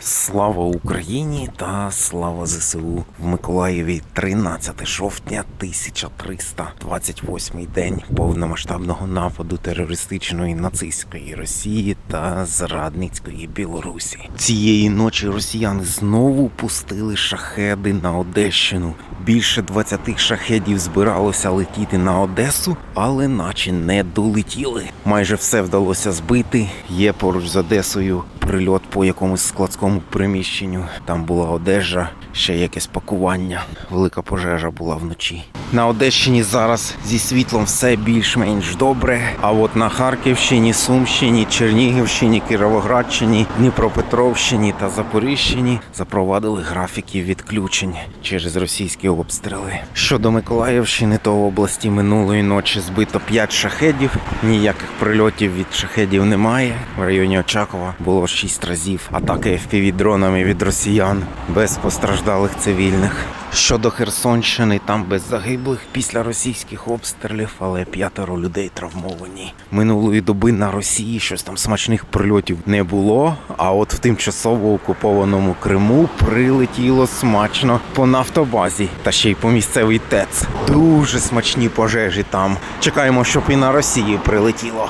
Слава Україні та слава ЗСУ в Миколаєві 13 жовтня 1328 день повномасштабного нападу терористичної нацистської Росії та зрадницької Білорусі. Цієї ночі росіяни знову пустили шахеди на Одещину. Більше 20 шахедів збиралося летіти на Одесу, але наче не долетіли. Майже все вдалося збити. Є поруч з Одесою прильот по якомусь складському приміщенню. Там була одежа, ще якесь пакування. Велика пожежа була вночі. На Одещині зараз зі світлом все більш-менш добре. А от на Харківщині, Сумщині, Чернігівщині, Кіровоградщині, Дніпропетровщині та Запоріжщині запровадили графіки відключень через російські обстріли. Щодо Миколаївщини, то в області минулої ночі збито 5 шахедів. Ніяких прильотів від шахедів немає. В районі Очакова було 6 разів атаки FPV-дронами від росіян без постраждалих цивільних. Щодо Херсонщини, там без загиблих після російських обстрілів, але п'ятеро людей травмовані. Минулої доби на Росії щось там смачних прильотів не було. А от в тимчасово окупованому Криму прилетіло смачно по нафтобазі та ще й по місцевий ТЕЦ. Дуже смачні пожежі там. Чекаємо, щоб і на Росії прилетіло.